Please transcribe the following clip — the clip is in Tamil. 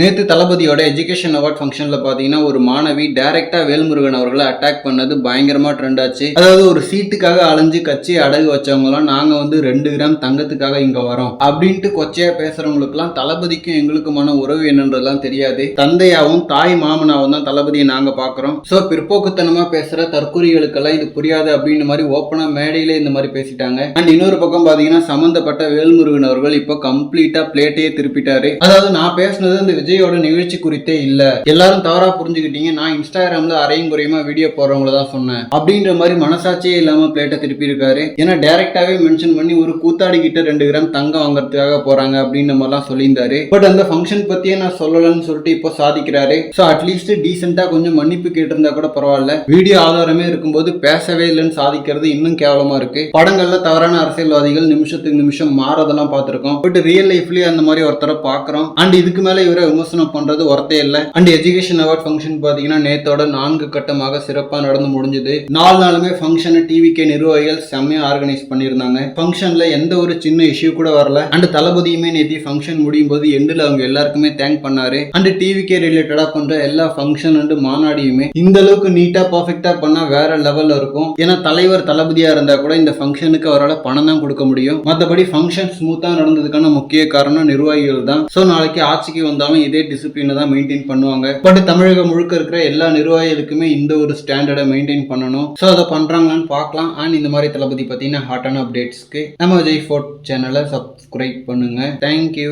நேத்து தளபதியோட எஜுகேஷன் அவார்ட் ஃபங்க்ஷன்ல பாத்தீங்கன்னா ஒரு மாணவி டைரக்டா வேல்முருகன் அவர்களை அட்டாக் பண்ணது பயங்கரமா ட்ரெண்ட் ஆச்சு. அதாவது ஒரு சீட்டுக்காக அலைஞ்சு கட்சி அடகு வச்சவங்களாம் நாங்க வந்து ரெண்டு கிராம் தங்கத்துக்காக இங்க வரோம். அப்படின்ட்டு கொச்சையா பேசுறவங்களுக்குலாம் தளபதிக்கும் எங்களுக்குமான உறவு என்னன்றதுலாம் தெரியாது. தந்தையாவும் தாய் மாமனாவும் தான் தளபதியை நாங்க பாக்குறோம். சோ பிற்போக்குத்தனமா பேசுற தற்கொலைகளுக்கெல்லாம் இது புரியாது அப்படின்னு மாதிரி ஓப்பனா மேடையிலே இந்த மாதிரி பேசிட்டாங்க. அண்ட் இன்னொரு பக்கம் பாத்தீங்கன்னா சம்பந்தப்பட்ட வேல்முருகன் அவர்கள் இப்போ கம்ப்ளீட்டா பிளேட்டையே திருப்பிட்டாரு. அதாவது நான் பேசுனது இந்த விஜயோட நிகழ்ச்சி குறித்தே இல்ல. எல்லாரும் தவறா புரிஞ்சுக்கிட்டீங்க. நான் இன்ஸ்டாகிராம்ல அரையும் குறையுமா வீடியோ போடுறவங்கள தான் சொன்னேன். அப்படின்ற மாதிரி மனசாட்சியே இல்லாம பிளேட்டை திருப்பி இருக்காரு. ஏன்னா டைரக்டாவே மென்ஷன் பண்ணி ஒரு கூத்தாடி கிட்ட ரெண்டு கிராம் தங்கம் வாங்குறதுக்காக போறாங்க அப்படின்ற மாதிரிலாம் சொல்லியிருந்தாரு. பட் அந்த ஃபங்க்ஷன் பத்தியே நான் சொல்லலன்னு சொல்லிட்டு இப்போ சாதிக்கிறாரு. ஸோ அட்லீஸ்ட் டீசெண்டா கொஞ்சம் மன்னிப்பு கேட்டிருந்தா கூட பரவாயில்ல. வீடியோ ஆதாரமே இருக்கும்போது பேசவே இல்லைன்னு சாதிக்கிறது இன்னும் கேவலமா இருக்கு. படங்கள்ல தவறான அரசியல்வாதிகள் நிமிஷத்துக்கு நிமிஷம் மாறதெல்லாம் பார்த்துருக்கோம். பட் ரியல் லைஃப்லயே அந்த மாதிரி ஒருத்தரை பார்க்கறோம். அண்ட் இதுக்கு மேல இவரை விமர்சனம் பண்றது ஒருத்தே இல்ல. அண்ட் எஜுகேஷன் அவார்ட் ஃபங்க்ஷன் பாத்தீங்கன்னா நேத்தோட நான்கு கட்டமாக சிறப்பா நடந்து முடிஞ்சது. நாலு நாளுமே ஃபங்க்ஷனை டிவிகே நிர்வாகிகள் செம்மையா ஆர்கனைஸ் பண்ணியிருந்தாங்க. ஃபங்க்ஷன்ல எந்த ஒரு சின்ன இஷ்யூ கூட வரல. அண்ட் தளபதியுமே நேத்தி ஃபங்க்ஷன் முடியும் போது எண்டில் அவங்க எல்லாருக்குமே தேங்க் பண்ணாரு. அண்ட் டிவிகே ரிலேட்டடா பண்ற எல்லா ஃபங்க்ஷன் அண்ட் மாநாடியுமே இந்த அளவுக்கு நீட்டா பர்ஃபெக்டா பண்ணா வேற லெவல்ல இருக்கும். ஏன்னா தலைவர் தளபதியா இருந்தா கூட இந்த ஃபங்க்ஷனுக்கு அவரால் பணம் தான் கொடுக்க முடியும். மற்றபடி ஃபங்க்ஷன் ஸ்மூத்தா நடந்ததுக்கான முக்கிய காரணம் நிர்வாகிகள் தான். ஸோ நாளைக்கு ஆட்சிக்கு வந்தாலும் இதே டிசிப்ளினை தான் மெயின்டைன் பண்ணுவாங்க. பட் தமிழகம் முழுக்க இருக்கிற எல்லா நிர்வாகிகளுக்குமே இந்த ஒரு ஸ்டாண்டர்டை மெயின்டைன் பண்ணணும். ஸோ அதை பண்ணுறாங்கன்னு பார்க்கலாம். அண்ட் இந்த மாதிரி தளபதி பார்த்தீங்கன்னா ஹாட்டான அப்டேட்ஸ்க்கு நம்ம விஜய் ஃபோர்ட் சேனலை சப்ஸ்கிரைப் பண்ணுங்க. Thank you